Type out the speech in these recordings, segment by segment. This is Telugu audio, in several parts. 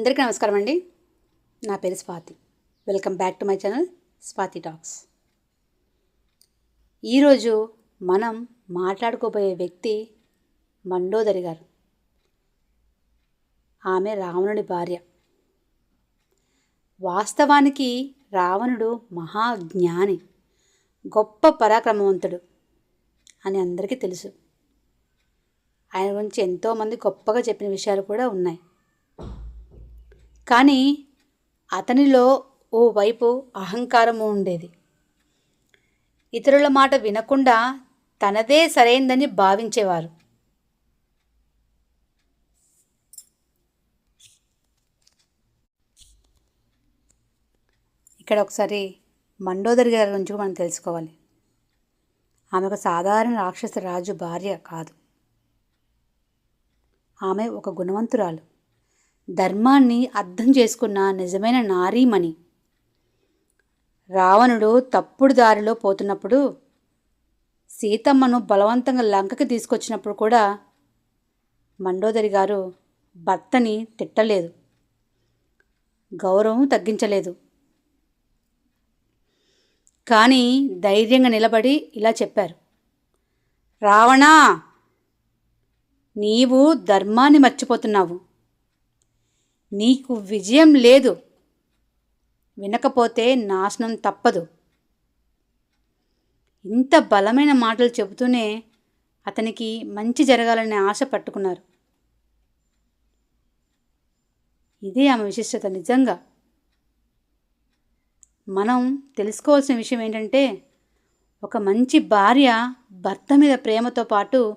అందరికీ నమస్కారం అండి. నా పేరు Swathi. Welcome back to my channel Swathi talks ఈరోజు మనం మాట్లాడుకోబోయే వ్యక్తి మండోదరి గారు. ఆమె రావణుడి భార్య. వాస్తవానికి రావణుడు మహాజ్ఞాని గొప్ప పరాక్రమవంతుడు అని అందరికీ తెలుసు. ఆయన గురించి ఎంతోమంది గొప్పగా చెప్పిన విషయాలు కూడా ఉన్నాయి. కానీ అతనిలో ఓ వైపు అహంకారము ఉండేది. ఇతరుల మాట వినకుండా తనదే సరైందని భావించేవారు. ఇక్కడ ఒకసారి మండోదరి గారి గురించి మనం తెలుసుకోవాలి. ఆమె ఒక సాధారణ రాక్షస రాజు భార్య కాదు. ఆమె ఒక గుణవంతురాలు. ధర్మాన్ని అర్థం చేసుకున్న నిజమైన నారీమణి. రావణుడు తప్పుడు దారిలో పోతున్నప్పుడు సీతమ్మను బలవంతంగా లంకకి తీసుకొచ్చినప్పుడు కూడా మండోదరి గారు భర్తని తిట్టలేదు. గౌరవం తగ్గించలేదు. కానీ ధైర్యంగా నిలబడి ఇలా చెప్పారు. రావణా నీవు ధర్మాన్ని మర్చిపోతున్నావు. నీకు విజయం లేదు. వినకపోతే నాశనం తప్పదు. ఇంత బలమైన మాటలు చెబుతూనే అతనికి మంచి జరగాలనే ఆశ పట్టుకున్నారు. ఇదే ఆమె విశిష్టత నిజంగా. మనం తెలుసుకోవాల్సిన విషయం ఏంటంటే ఒక మంచి భార్య భర్త మీద ప్రేమతో పాటు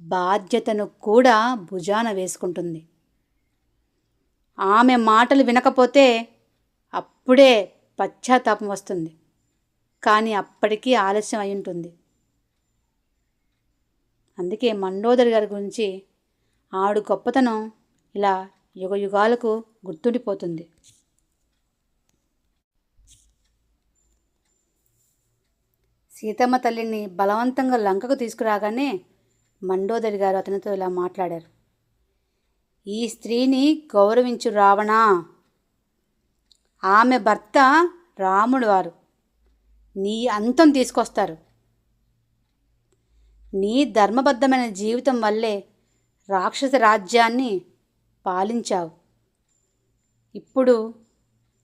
బాధ్యతను కూడా భుజాన వేసుకుంటుంది. ఆమె మాటలు వినకపోతే అప్పుడే పశ్చాత్తాపం వస్తుంది. కానీ అప్పటికీ ఆలస్యం అయి ఉంటుంది. అందుకే మండోదరి గారి గురించి ఆవిడ గొప్పతనం ఇలా యుగ యుగాలకు గుర్తుండిపోతుంది. సీతమ్మ తల్లిని బలవంతంగా లంకకు తీసుకురాగానే మండోదరి గారు అతనితో ఇలా మాట్లాడారు. ఈ స్త్రీని గౌరవించు రావణా. ఆమె భర్త రాముడు వారు. నీ అంతం తీసుకొస్తారు. నీ ధర్మబద్ధమైన జీవితం వల్లే రాక్షస రాజ్యాన్ని పాలించావు. ఇప్పుడు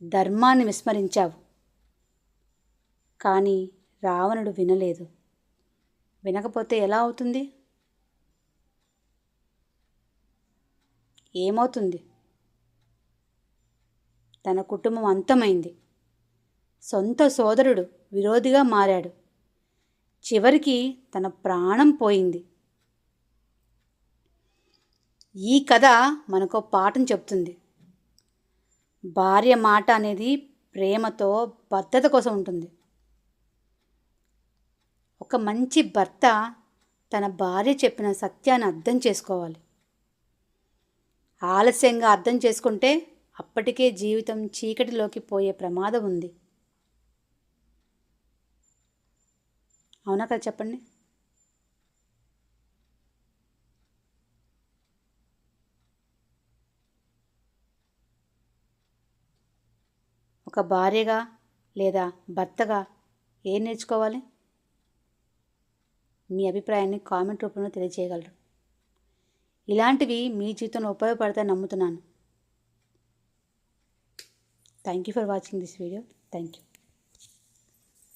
ధర్మాన్ని విస్మరించావు. కానీ రావణుడు వినలేదు. వినకపోతే ఎలా అవుతుంది? ఏమవుతుంది? తన కుటుంబం అంతమైంది. సొంత సోదరుడు విరోధిగా మారాడు. చివరికి తన ప్రాణం పోయింది. ఈ కథ మనకు పాఠం చెప్తుంది. భార్య మాట అనేది ప్రేమతో భద్రత కోసం ఉంటుంది. ఒక మంచి భర్త తన భార్య చెప్పిన సత్యాన్ని అర్థం చేసుకోవాలి. ఆలస్యంగా అర్థం చేసుకుంటే అప్పటికే జీవితం చీకటిలోకి పోయే ప్రమాదం ఉంది. అవునా కదా చెప్పండి? ఒక భార్యగా లేదా భర్తగా ఏం నేర్చుకోవాలి? మీ అభిప్రాయాన్ని కామెంట్ రూపంలో తెలియజేయగలరు. ఇలాంటివి మీ జీవితంలో ఉపయోగపడతాయని నమ్ముతున్నాను. Thank you for watching this video thank you